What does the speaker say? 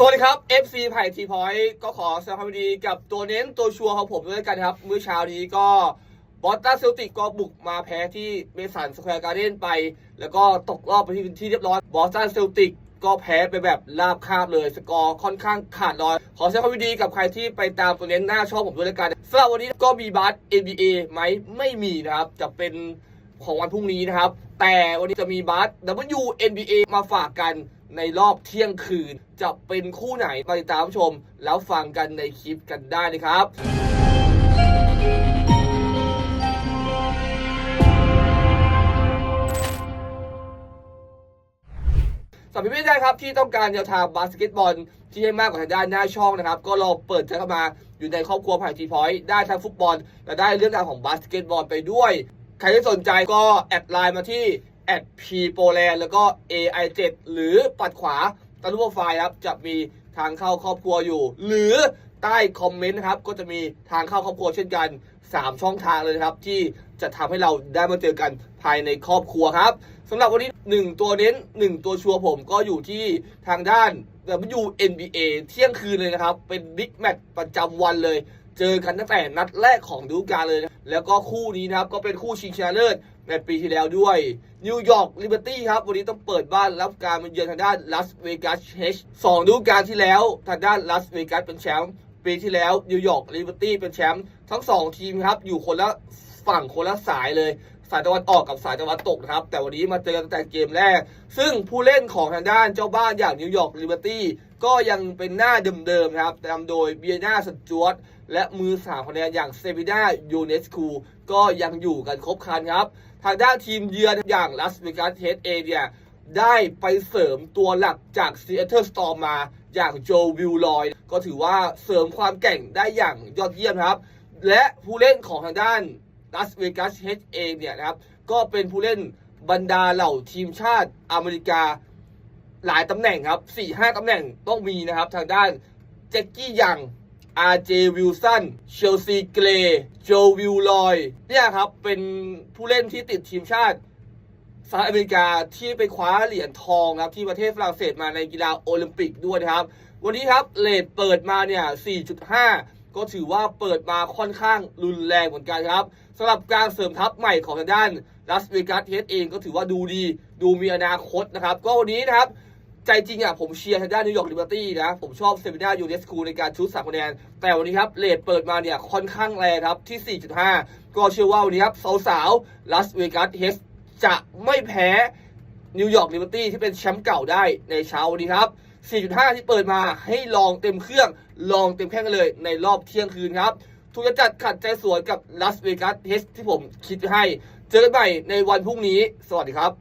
สวัสดีครับ FC ไผ่ทีพอยต์ก็ขอแสดงความยินดีกับตัวเน้นตัวชัวร์ของผมด้วยกันครับ มื้อเช้านี้ก็บอสตันเซลติกก็บุกมาแพ้ที่เมสันสแควร์การ์เดนไป แล้วก็ตกรอบไปที่ที่เรียบร้อยบอสตันเซลติกก็แพ้ไปแบบราบคาบเลย สกอร์ค่อนข้างขาดลอย ขอแสดงความยินดีกับใครที่ไปตามตัวเน้นหน้าชองผมด้วยกันสำหรับวันนี้ก็มีบัส NBA ไหมไม่มีนะครับจะเป็น ของวันพรุ่งนี้นะครับ แต่วันนี้จะมีบัส WNBA มาฝากกันในรอบเที่ยงคืน จะเป็นคู่ไหนมาติดตามชม แล้วฟังกันในคลิปกันได้เลยครับสำหรับพี่ๆได้ครับที่ต้องการแนวทางบาสเกตบอลที่ให้มากกว่าทางด้านหน้าช่องนะครับ ก็ลองเปิดใจเข้ามาอยู่ในครอบครัวผ่านทีพอยต์ได้ทั้งฟุตบอล และได้เรื่องราวของบาสเกตบอลไปด้วย ใครที่สนใจก็แอดไลน์มาที่แอดพีโปแลนแล้วก็ AI7 หรือปัดขวาตารูปโปรไฟล์ครับ จะมีทางเข้าครอบครัวอยู่ หรือใต้คอมเมนต์นะครับ ก็จะมีทางเข้าครอบครัวเช่นกัน 3 ช่องทางเลยครับ ที่จะทำให้เราได้มาเจอกันภายในครอบครัวครับสำหรับวันนี้ 1 ตัวเน้น 1 ตัวชัวร์ผมก็อยู่ที่ทางด้าน WNBA เที่ยงคืนเลยนะครับ เป็นบิ๊กแมตช์ประจำวันเลย เจอกันตั้งแต่นัดแรกของฤดูกาลเลยนะแล้วก็คู่นี้นะครับก็เป็นคู่ชิงชนะเลิศในปีที่แล้วด้วย นิวยอร์กลิเบอร์ตี้ครับ วันนี้ต้องเปิดบ้านรับการมาเยือนทางด้านลาสเวกัสเฮชสองฤดูกาลที่แล้วทางด้านลาสเวกัสเป็นแชมป์ปีที่แล้วนิวยอร์กลิเบอร์ตี้เป็นแชมป์ทั้งสองทีมครับ อยู่คนละฝั่งคนละสายเลย สายตะวันออกกับสายตะวันตกนะครับ แต่วันนี้มาเจอกันแต่เกมแรก ซึ่งผู้เล่นของทางด้านเจ้าบ้านอย่างนิวยอร์กลิเบอร์ตี้ก็ยังเป็นหน้าเดิมๆนะครับนำโดยเบียนาสจวตและมือสามคะแนนอย่างเซบินายูเนสคูก็ยังอยู่กันครบคันครับ ทางด้านทีมเยือนอย่างลาสเวกัสเฮดเอเนี่ยได้ไปเสริมตัวหลักจากซีแอตเทิลสตอร์มาอย่างโจวิลลอย ก็ถือว่าเสริมความแก่งได้อย่างยอดเยี่ยมครับ และผู้เล่นของทางด้าน ลาสเวกัสเฮดเองเนี่ยนะครับก็เป็นผู้เล่นบรรดาเหล่าทีมชาติอเมริกาหลายตำแหน่งครับ4ี่ห้าตำแหน่งต้องมีนะครับทางด้านแจ็คกี้ยัง RJ วิลสันเชลซีเกรโจวิลลอยเนี่ยครับเป็นผู้เล่นที่ติดทีมชาติสหรัฐอเมริกาที่ไปคว้าเหรียญทองครับที่ประเทศฝรั่งเศสมาในกีฬาโอลิมปิกด้วยนะครับ วันนี้ครับเลทเปิดมาเนี่ย4.5 ก็ถือว่าเปิดมาค่อนข้างรุนแรงเหมือนกันครับสำหรับการเสริมทัพใหม่ของทางด้านลาสเวกัสเฮดเองก็ถือว่าดูดี ดูมีอนาคตนะครับ ก็วันนี้นะครับ ใจจริงอะผมเชียร์ทางด้านนิวยอร์กลิเบอร์ตี้นะ ผมชอบเซมินายูเนสคูในการชุดสามคะแนน แต่วันนี้ครับเลทเปิดมาเนี่ยค่อนข้างแรงครับที่ 4.5 ก็เชื่อว่าวันนี้ครับสาวๆลาสเวกัสเฮสจะไม่แพ้นิวยอร์กลิเบอร์ตี้ที่เป็นแชมป์เก่าได้ในเช้าวันนี้ครับ 4.5 ที่เปิดมาให้ลองเต็มเครื่อง ลองเต็มแข้งกันเลยในรอบเที่ยงคืนครับทุกจะจัดขัดใจสวยกับลาสเวกัสเฮสที่ผมคิดให้ เจอกันใหม่ในวันพรุ่งนี้ สวัสดีครับ